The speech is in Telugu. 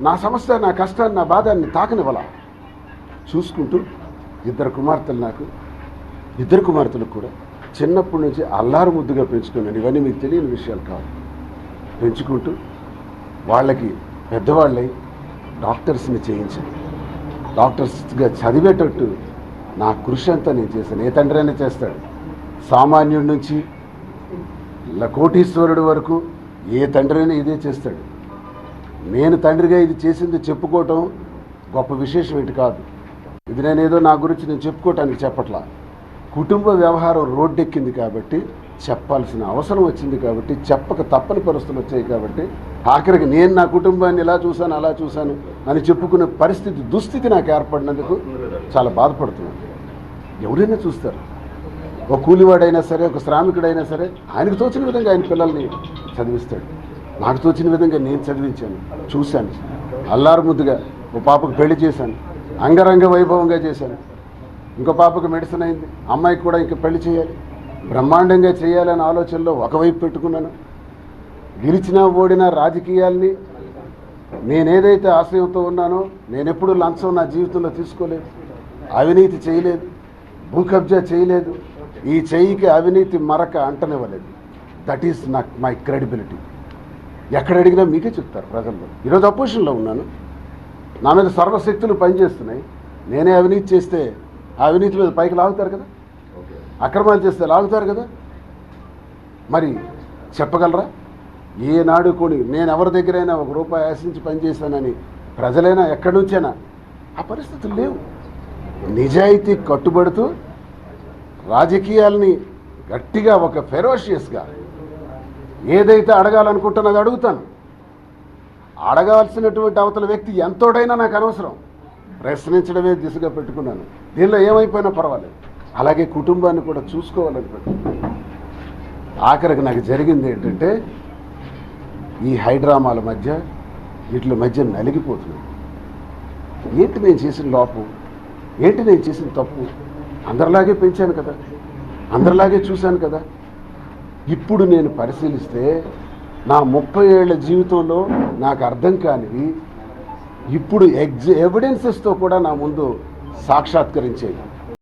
నా సమస్య నా కష్టాన్ని నా బాధాన్ని తాకనివ్వాల చూసుకుంటూ ఇద్దరు కుమార్తెలు నాకు ఇద్దరు కుమార్తెలకు కూడా చిన్నప్పటి నుంచి అల్లారు ముద్దుగా పెంచుకున్నాను. ఇవన్నీ మీకు తెలియని విషయాలు కాదు. పెంచుకుంటూ వాళ్ళకి పెద్దవాళ్ళై డాక్టర్స్ని చేయించాను. డాక్టర్స్గా చదివేటట్టు నా కృషి అంతా నేను చేశాను. ఏ తండ్రి అయినా చేస్తాడు. సామాన్యుడి నుంచి కోటీశ్వరుడు వరకు ఏ తండ్రి అయినా ఇదే చేస్తాడు. నేను తండ్రిగా ఇది చేసింది చెప్పుకోవటం గొప్ప విశేషం ఏంటి కాదు. ఇది నేనేదో నా గురించి నేను చెప్పుకోవటానికి చెప్పట్లా. కుటుంబ వ్యవహారం రోడ్డెక్కింది కాబట్టి చెప్పాల్సిన అవసరం వచ్చింది కాబట్టి చెప్పక తప్పని పరిస్థితులు వచ్చాయి కాబట్టి ఆఖరికి నేను నా కుటుంబాన్ని ఇలా చూశాను అలా చూశాను అని చెప్పుకునే పరిస్థితి దుస్థితి నాకు ఏర్పడినందుకు చాలా బాధపడుతున్నాను. ఎవరైనా చూస్తారు. ఒక కూలివాడైనా సరే ఒక శ్రామికుడైనా సరే ఆయనకు తోచిన విధంగా ఆయన పిల్లల్ని చదివిస్తాడు. నాకు తోచిన విధంగా నేను చదివించాను చూశాను. అల్లారు ముద్దుగా ఓ పాపకు పెళ్ళి చేశాను అంగరంగ వైభవంగా చేశాను. ఇంకో పాపకు మెడిసిన్ అయింది అమ్మాయికి కూడా ఇంకా పెళ్ళి చేయాలి. బ్రహ్మాండంగా చేయాలనే ఆలోచనలో ఒకవైపు పెట్టుకున్నాను. గెలిచినా ఓడినా రాజకీయాల్ని నేనేదైతే ఆశయంతో ఉన్నానో నేనెప్పుడు లంచం నా జీవితంలో తీసుకోలేదు. అవినీతి చేయలేదు. భూ కబ్జా చేయలేదు. ఈ చెయ్యికి అవినీతి మరక అంటనివ్వలేదు. దట్ ఈస్ నాకు మై క్రెడిబిలిటీ ఎక్కడ అడిగినా మీకే చెప్తారు ప్రజల్లో. ఈరోజు అపోజిషన్లో ఉన్నాను. నా మీద సర్వశక్తులు పనిచేస్తున్నాయి. నేనే అవినీతి చేస్తే ఆ అవినీతి మీద పైకి లాగుతారు కదా? అక్రమాలు చేస్తే లాగుతారు కదా? మరి చెప్పగలరా? ఏనాడు కొని నేను ఎవరి దగ్గరైనా ఒక రూపాయి ఆశించి పనిచేశానని ప్రజలైనా ఎక్కడి నుంచైనా ఆ పరిస్థితులు లేవు. నిజాయితీ కట్టుబడుతూ రాజకీయాల్ని గట్టిగా ఒక ఫెరోషియస్గా ఏదైతే అడగాలనుకుంటున్నది అడుగుతాను. అడగాల్సినటువంటి అవతల వ్యక్తి ఎంతోడైనా నాకు అనవసరం. ప్రశ్నించడమే దిశగా పెట్టుకున్నాను. దీనిలో ఏమైపోయినా పర్వాలేదు. అలాగే కుటుంబాన్ని కూడా చూసుకోవాలని పెట్టుకున్నాను. ఆఖరికి నాకు జరిగింది ఏంటంటే ఈ హైడ్రామాల మధ్య వీటి మధ్య నలిగిపోతున్నాను. ఏంటి నేను చేసిన లోపం? ఏంటి నేను చేసిన తప్పు? అందరిలాగే పెంచాను కదా. అందరిలాగే చూశాను కదా. ఇప్పుడు నేను పరిశీలిస్తే నా ముప్పై ఏళ్ళ జీవితంలో నాకు అర్థం కానివి ఇప్పుడు ఎగ్జ ఎవిడెన్సెస్తో కూడా నా ముందు సాక్షాత్కరించేవి